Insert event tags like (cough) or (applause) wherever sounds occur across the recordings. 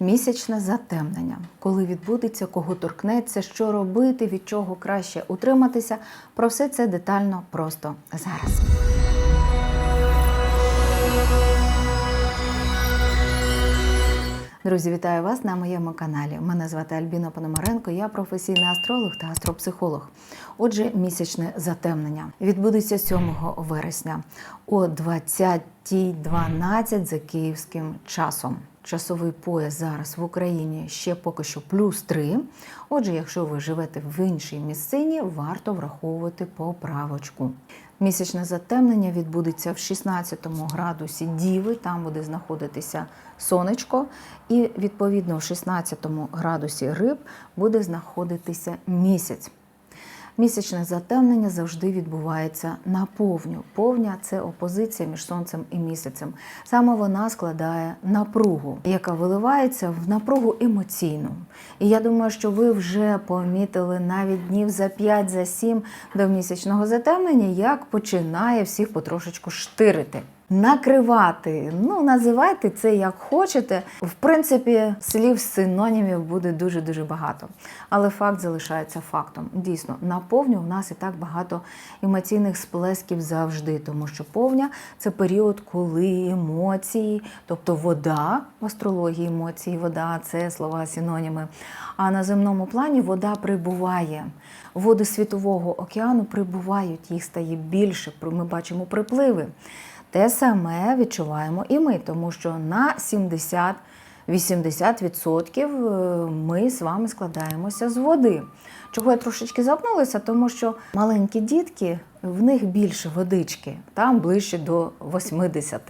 Місячне затемнення, коли відбудеться, кого торкнеться, що робити, від чого краще утриматися. Про все це детально просто зараз. Друзі, вітаю вас на моєму каналі. Мене звати Альбіна Пономаренко, я професійний астролог та астропсихолог. Отже, місячне затемнення відбудеться 7 вересня о 20.12 за київським часом. Часовий пояс зараз в Україні ще поки що плюс 3. Отже, якщо ви живете в іншій місцині, варто враховувати поправочку. Місячне затемнення відбудеться в 16 градусі Діви, там буде знаходитися сонечко, і відповідно в 16 градусі риб буде знаходитися місяць. Місячне затемнення завжди відбувається на повню. Повня це опозиція між сонцем і місяцем. Саме вона складає напругу, яка виливається в напругу емоційну. І я думаю, що ви вже помітили навіть днів за 5 за 7 до місячного затемнення, як починає всіх потрошечку штирити. Накривати, ну називайте це як хочете. В принципі, слів синонімів буде дуже дуже багато. Але факт залишається фактом. Дійсно, на повню у нас і так багато емоційних сплесків завжди, тому що повня це період, коли емоції, тобто вода в астрології емоції, вода це слова синоніми. А на земному плані вода прибуває. Води світового океану прибувають, їх стає більше. Ми бачимо припливи. Те саме відчуваємо і ми, тому що на 70-80% е, ми з вами складаємося з води. Чого я трошечки запнулася, тому що маленькі дітки, в них більше водички, там ближче до 80.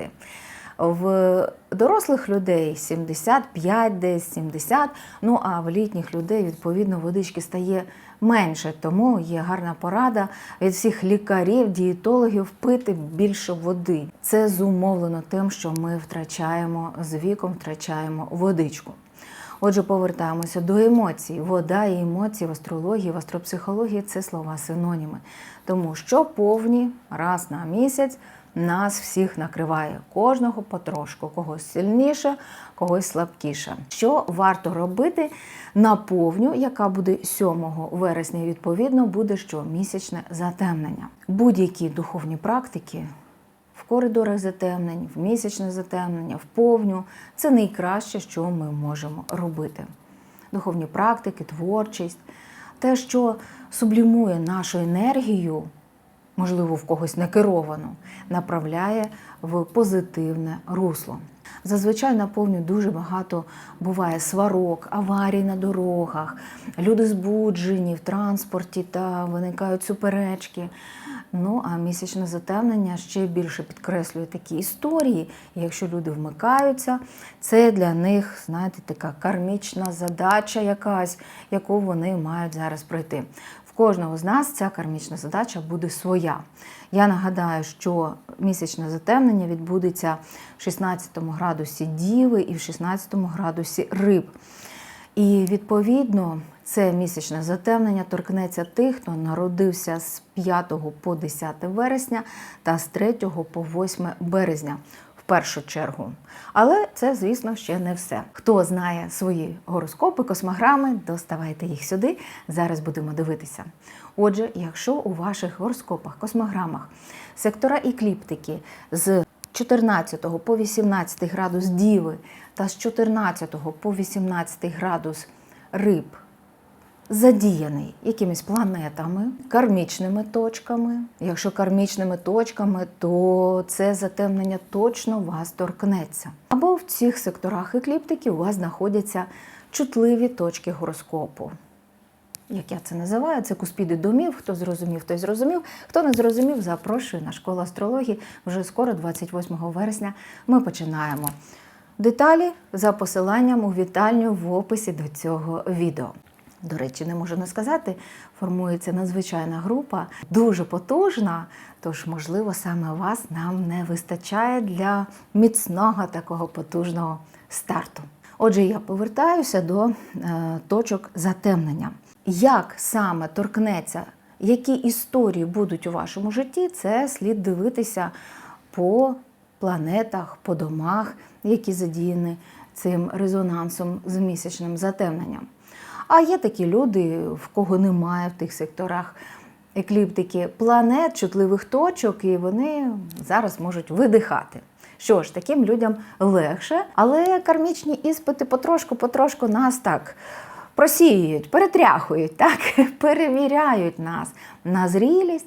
В дорослих людей 75, десь 70, ну а в літніх людей відповідно водички стає менше. Тому є гарна порада від всіх лікарів, дієтологів пити більше води. Це зумовлено тим, що ми втрачаємо з віком, втрачаємо водичку. Отже, повертаємося до емоцій. Вода і емоції в астрології, в астропсихології це слова синоніми. Тому що повні раз на місяць нас всіх накриває, кожного потрошку, когось сильніше, когось слабкіше. Що варто робити на повню, яка буде 7 вересня, відповідно, буде що місячне затемнення. Будь-які духовні практики. В коридорах затемнень, в місячне затемнення, в повню це найкраще, що ми можемо робити. Духовні практики, творчість, те, що сублімує нашу енергію, можливо, в когось некеровану, направляє в позитивне русло. Зазвичай на повню дуже багато буває сварок, аварій на дорогах, люди збуджені в транспорті та виникають суперечки. Ну а місячне затемнення ще більше підкреслює такі історії. Якщо люди вмикаються, це для них, знаєте, така кармічна задача, якась, яку вони мають зараз пройти. Кожного з нас ця кармічна задача буде своя. Я нагадаю, що місячне затемнення відбудеться в 16 градусі Діви і в 16 градусі Риб. І відповідно це місячне затемнення торкнеться тих, хто народився з 5 по 10 вересня та з 3 по 8 березня. Першу чергу. Але це, звісно, ще не все. Хто знає свої гороскопи, космограми, доставайте їх сюди. Зараз будемо дивитися. Отже, якщо у ваших гороскопах, космограмах сектора екліптики з 14 по 18 градус Діви та з 14 по 18 градус Риб задіяний якимись планетами, кармічними точками. Якщо кармічними точками, то це затемнення точно вас торкнеться. Або в цих секторах екліптики у вас знаходяться чутливі точки гороскопу. Як я це називаю, це куспіди домів. Хто зрозумів, той зрозумів. Хто не зрозумів, запрошую на школу астрології. Вже скоро, 28 вересня, ми починаємо. Деталі за посиланням у вітальню в описі до цього відео. До речі, не можу не сказати, формується надзвичайна група, дуже потужна. Тож, можливо, саме вас нам не вистачає для міцного такого потужного старту. Отже, я повертаюся до е, точок затемнення. Як саме торкнеться, які історії будуть у вашому житті, це слід дивитися по планетах, по домах, які задіяні цим резонансом з місячним затемненням. А є такі люди, в кого немає в тих секторах екліптики планет, чутливих точок, і вони зараз можуть видихати. Що ж, таким людям легше, але кармічні іспити потрошку-потрошку нас так просіюють, перетряхують, так, (laughs) перевіряють нас на зрілість.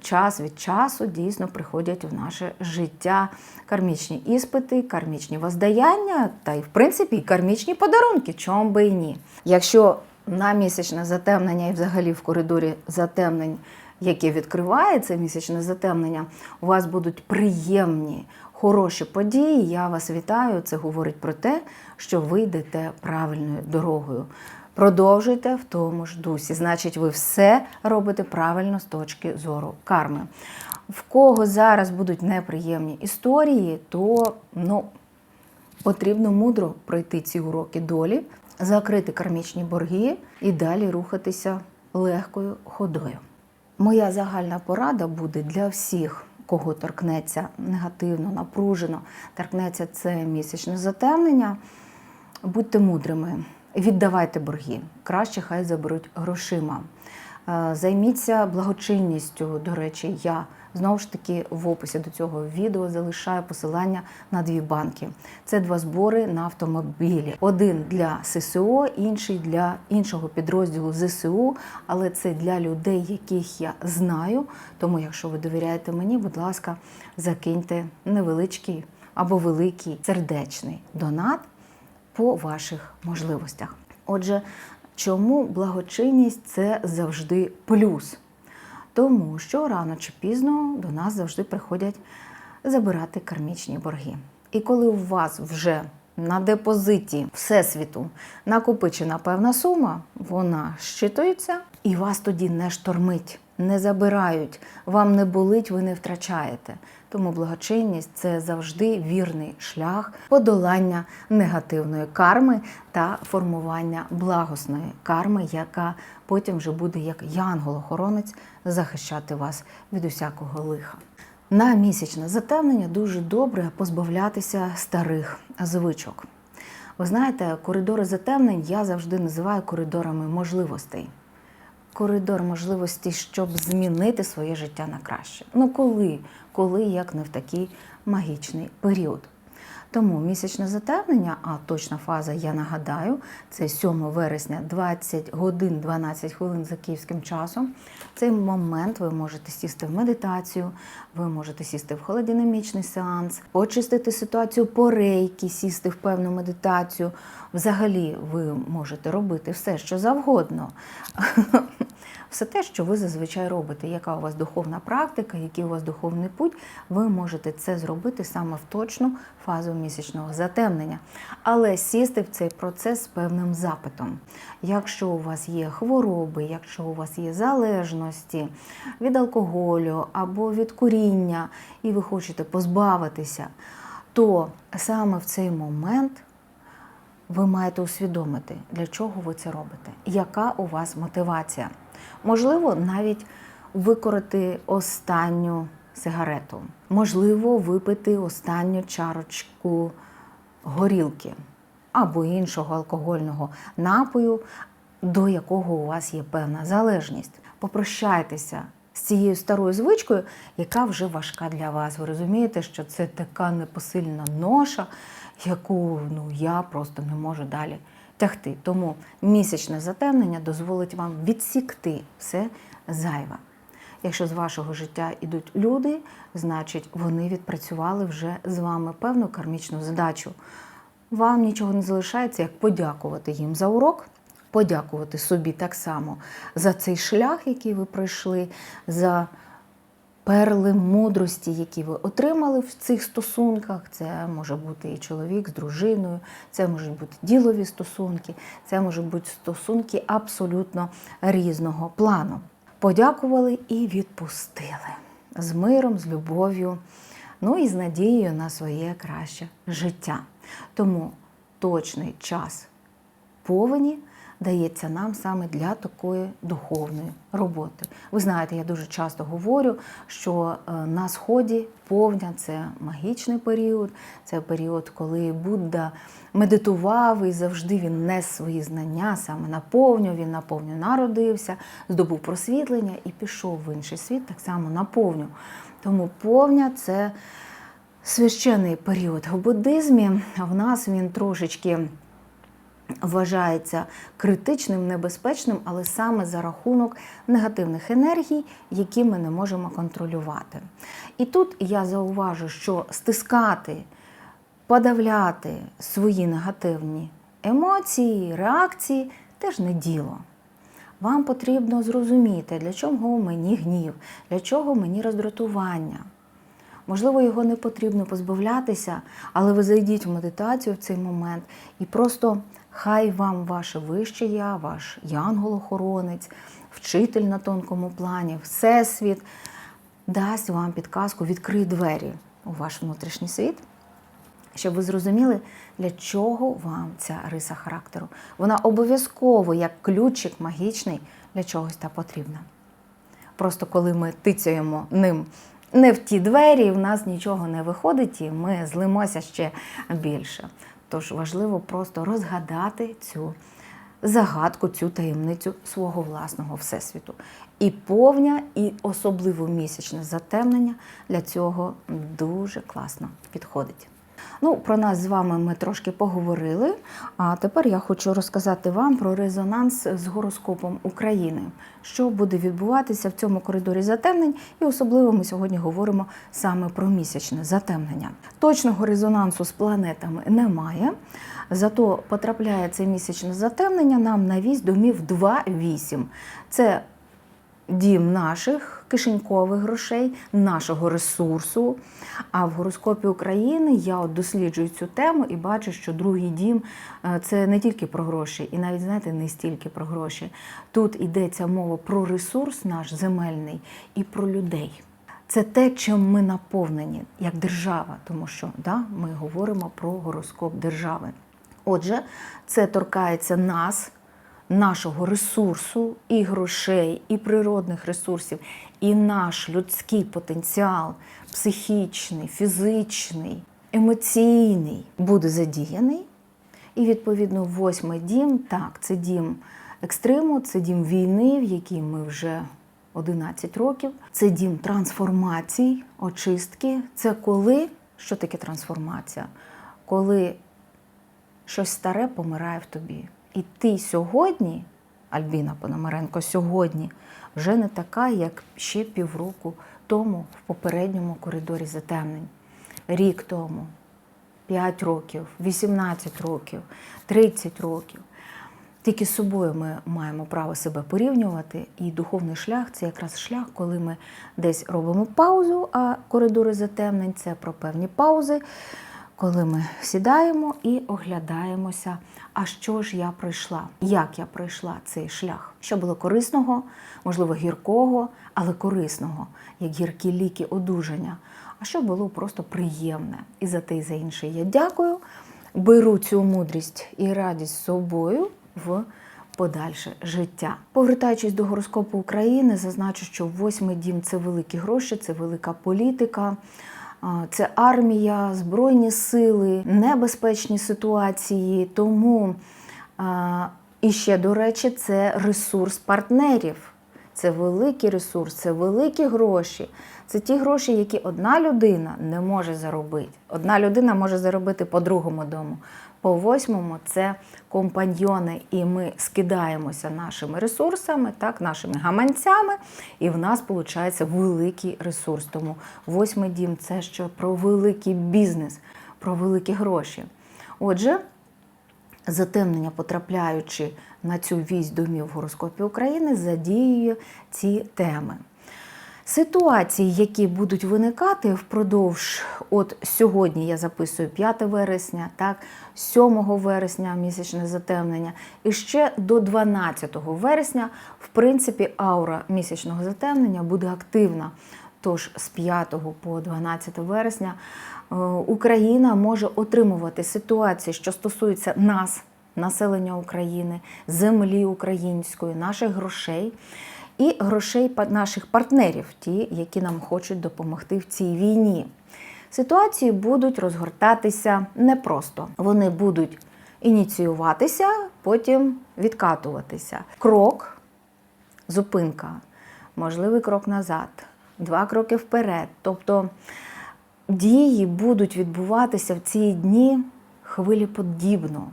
Час від часу дійсно приходять в наше життя кармічні іспити, кармічні воздаяння та й, в принципі, кармічні подарунки, чом би і ні. Якщо на місячне затемнення і взагалі в коридорі затемнень, яке відкриває це місячне затемнення, у вас будуть приємні, хороші події. Я вас вітаю. Це говорить про те, що ви йдете правильною дорогою. Продовжуйте в тому ж дусі. Значить, ви все робите правильно з точки зору карми. В кого зараз будуть неприємні історії, то ну, потрібно мудро пройти ці уроки долі, закрити кармічні борги і далі рухатися легкою ходою. Моя загальна порада буде для всіх, кого торкнеться негативно, напружено, торкнеться це місячне затемнення. Будьте мудрими, віддавайте борги. Краще хай заберуть грошима. Е, Займіться благочинністю. До речі, я знову ж таки в описі до цього відео залишаю посилання на дві банки. Це два збори на автомобілі. Один для ССО, інший для іншого підрозділу ЗСУ. Але це для людей, яких я знаю. Тому, якщо ви довіряєте мені, будь ласка, закиньте невеличкий або великий сердечний донат по ваших можливостях. Отже, чому благочинність це завжди плюс? Тому що рано чи пізно до нас завжди приходять забирати кармічні борги. І коли у вас вже на депозиті Всесвіту накопичена певна сума, вона щитується і вас тоді не штормить, не забирають, вам не болить, ви не втрачаєте. Тому благочинність це завжди вірний шлях подолання негативної карми та формування благосної карми, яка потім вже буде як янгол-охоронець захищати вас від усякого лиха. На місячне затемнення дуже добре позбавлятися старих звичок. Ви знаєте, коридори затемнень я завжди називаю коридорами можливостей. Коридор можливостей, щоб змінити своє життя на краще. Ну коли? Коли як не в такий магічний період. Тому місячне затемнення, а точна фаза, я нагадаю, це 7 вересня, 20 годин 12 хвилин за київським часом. Цей момент ви можете сісти в медитацію, ви можете сісти в холодинамічний сеанс, очистити ситуацію по рейки, сісти в певну медитацію. Взагалі, ви можете робити все, що завгодно. Все те, що ви зазвичай робите, яка у вас духовна практика, який у вас духовний путь, ви можете це зробити саме в точну фазу місячного затемнення. Але сісти в цей процес з певним запитом. Якщо у вас є хвороби, якщо у вас є залежності від алкоголю або від куріння, і ви хочете позбавитися, то саме в цей момент ви маєте усвідомити, для чого ви це робите, яка у вас мотивація. Можливо, навіть викорити останню сигарету, можливо, випити останню чарочку горілки або іншого алкогольного напою, до якого у вас є певна залежність. Попрощайтеся з цією старою звичкою, яка вже важка для вас. Ви розумієте, що це така непосильна ноша, яку ну, я просто не можу далі тягти. Тому місячне затемнення дозволить вам відсікти все зайве. Якщо з вашого життя йдуть люди, значить вони відпрацювали вже з вами певну кармічну задачу. Вам нічого не залишається, як подякувати їм за урок, подякувати собі так само за цей шлях, який ви пройшли, за перли мудрості, які ви отримали в цих стосунках. Це може бути і чоловік з дружиною, це можуть бути ділові стосунки, це можуть бути стосунки абсолютно різного плану. Подякували і відпустили з миром, з любов'ю, ну і з надією на своє краще життя. Тому точний час повені дається нам саме для такої духовної роботи. Ви знаєте, я дуже часто говорю, що е, на сході повня це магічний період, це період, коли Будда медитував і завжди він нес свої знання саме на повню. Він на повню народився, здобув просвітлення і пішов в інший світ так само на повню. Тому повня це священний період в буддизмі. В нас він трошечки вважається критичним, небезпечним, але саме за рахунок негативних енергій, які ми не можемо контролювати. І тут я зауважу, що стискати, подавляти свої негативні емоції, реакції теж не діло. Вам потрібно зрозуміти, для чого мені гнів, для чого мені роздратування. Можливо, його не потрібно позбавлятися, але ви зайдіть в медитацію в цей момент і просто хай вам ваше вище я, ваш янгол-охоронець, вчитель на тонкому плані, всесвіт дасть вам підказку, відкрий двері у ваш внутрішній світ, щоб ви зрозуміли, для чого вам ця риса характеру. Вона обов'язково, як ключик магічний, для чогось та потрібна. Просто коли ми тицяємо ним не в ті двері, в нас нічого не виходить, і ми злимося ще більше. Тож важливо просто розгадати цю загадку, цю таємницю свого власного всесвіту. І повня, і особливо місячне затемнення для цього дуже класно підходить. Ну, про нас з вами ми трошки поговорили. А тепер я хочу розказати вам про резонанс з гороскопом України, що буде відбуватися в цьому коридорі затемнень, і особливо ми сьогодні говоримо саме про місячне затемнення. Точного резонансу з планетами немає. Зато потрапляє це місячне затемнення нам на вісь домів 2-8. Це дім наших кишенькових грошей, нашого ресурсу. А в гороскопі України я от досліджую цю тему і бачу, що другий дім е, це не тільки про гроші, і навіть знаєте, не стільки про гроші. Тут йдеться мова про ресурс наш земельний і про людей. Це те, чим ми наповнені як держава, тому що да, ми говоримо про гороскоп держави. Отже, це торкається нас, нашого ресурсу, і грошей, і природних ресурсів, і наш людський потенціал, психічний, фізичний, емоційний буде задіяний. І відповідно восьмий дім, так, це дім екстриму, це дім війни, в якій ми вже 11 років. Це дім трансформацій, очистки. Це коли що таке трансформація? Коли щось старе помирає в тобі. І ти сьогодні, Альбіна Пономаренко, сьогодні вже не така, як ще півроку тому в попередньому коридорі затемнень. Рік тому, 5 років, 18 років, 30 років. Тільки з собою ми маємо право себе порівнювати, і духовний шлях це якраз шлях, коли ми десь робимо паузу, а коридори затемнень це про певні паузи, коли ми сідаємо і оглядаємося, а що ж я пройшла, як я пройшла цей шлях, що було корисного, можливо, гіркого, але корисного, як гіркі ліки одужання, а що було просто приємне. І за те, і за інше я дякую. Беру цю мудрість і радість з собою в подальше життя. Повертаючись до гороскопу України, зазначу, що восьмий дім це великі гроші, це велика політика. Це армія, збройні сили, небезпечні ситуації. Тому і ще, до речі, це ресурс партнерів. Це великий ресурс, це великі гроші. Це ті гроші, які одна людина не може заробити. Одна людина може заробити по другому дому. По восьмому це компаньйони, і ми скидаємося нашими ресурсами, так, нашими гаманцями, і в нас виходить великий ресурс. Тому восьмий дім це ще про великий бізнес, про великі гроші. Отже, затемнення, потрапляючи на цю вісь домів в гороскопі України, задіює ці теми. Ситуації, які будуть виникати впродовж, от сьогодні я записую 5 вересня, так, 7 вересня місячне затемнення, і ще до 12 вересня, в принципі, аура місячного затемнення буде активна. Тож з 5 по 12 вересня е, Україна може отримувати ситуації, що стосуються нас, населення України, землі української, наших грошей і грошей наших партнерів, ті, які нам хочуть допомогти в цій війні. Ситуації будуть розгортатися непросто. Вони будуть ініціюватися, потім відкатуватися. Крок зупинка, можливий крок назад, два кроки вперед. Тобто дії будуть відбуватися в ці дні хвилеподібно.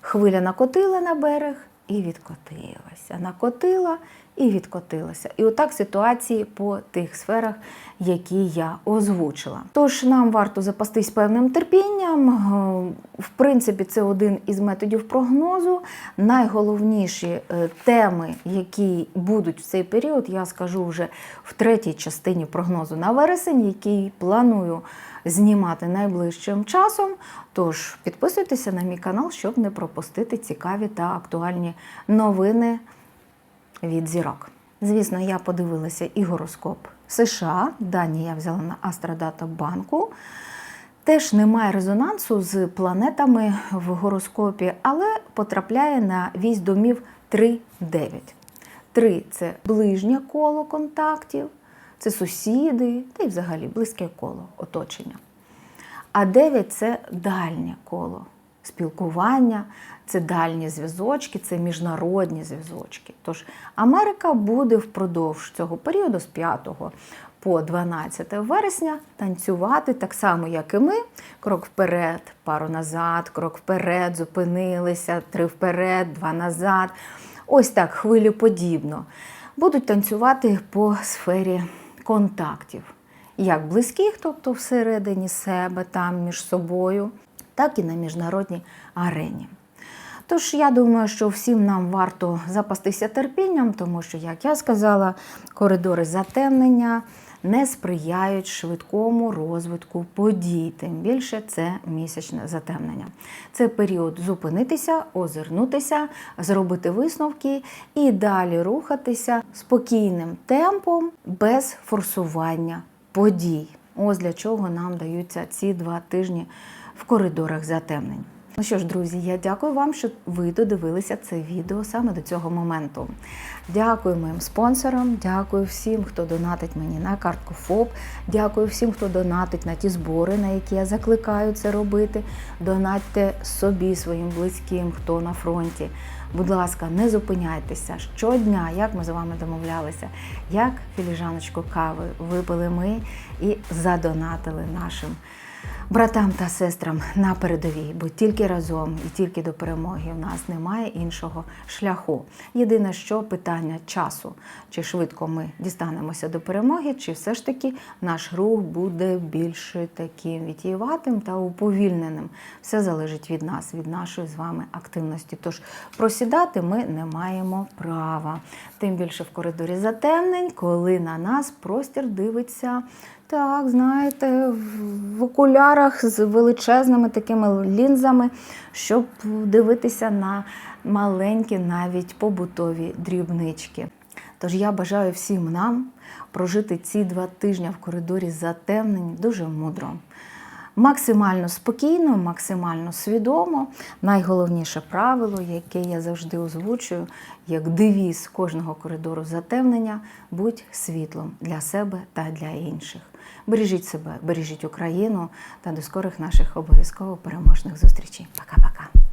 Хвиля накотила на берег і відкотилася. Накотила і відкотилася. І отак ситуації по тих сферах, які я озвучила. Тож нам варто запастись певним терпінням. В принципі, це один із методів прогнозу. Найголовніші е, теми, які будуть в цей період, я скажу вже в третій частині прогнозу на вересень, який планую знімати найближчим часом. Тож підписуйтеся на мій канал, щоб не пропустити цікаві та актуальні новини від зірок. Звісно, я подивилася і гороскоп США. Дані я взяла на Астрадата банку. Теж немає резонансу з планетами в гороскопі, але потрапляє на вісь домів 3-9. 3 – це ближнє коло контактів, це сусіди, та й взагалі близьке коло оточення. А 9 це дальнє коло спілкування, це дальні зв'язочки, це міжнародні зв'язочки. Тож Америка буде впродовж цього періоду з 5 по 12 вересня танцювати так само, як і ми. Крок вперед, пару назад, крок вперед, зупинилися, три вперед, два назад. Ось так хвилеподібно. Будуть танцювати по сфері контактів як близьких, тобто всередині себе, там між собою, так і на міжнародній арені. Тож я думаю, що всім нам варто запастися терпінням, тому що, як я сказала, коридори затемнення не сприяють швидкому розвитку подій. Тим більше це місячне затемнення. Це період зупинитися, озирнутися, зробити висновки і далі рухатися спокійним темпом без форсування подій. Ось для чого нам даються ці два тижні в коридорах затемнень. Ну що ж, друзі, я дякую вам, що ви додивилися це відео саме до цього моменту. Дякую моїм спонсорам, дякую всім, хто донатить мені на картку ФОП. Дякую всім, хто донатить на ті збори, на які я закликаю це робити. Донатьте собі, своїм близьким, хто на фронті. Будь ласка, не зупиняйтеся щодня, як ми з вами домовлялися, як філіжаночку кави випили ми і задонатили нашим братам та сестрам на передовій, бо тільки разом і тільки до перемоги у нас немає іншого шляху. Єдине, що питання часу, чи швидко ми дістанемося до перемоги, чи все ж таки наш рух буде більш таким вітіюватим та уповільненим. Все залежить від нас, від нашої з вами активності. Тож просідати ми не маємо права. Тим більше в коридорі затемнень, коли на нас простір дивиться. Так, знаєте, в окулярах з величезними такими лінзами, щоб дивитися на маленькі навіть побутові дрібнички. Тож я бажаю всім нам прожити ці два тижні в коридорі затемнень дуже мудро. Максимально спокійно, максимально свідомо. Найголовніше правило, яке я завжди озвучую, як девіз кожного коридору затемнення будь світлом для себе та для інших. Бережіть себе, бережіть Україну та до скорих наших обов'язково переможних зустрічей. Пока-пока.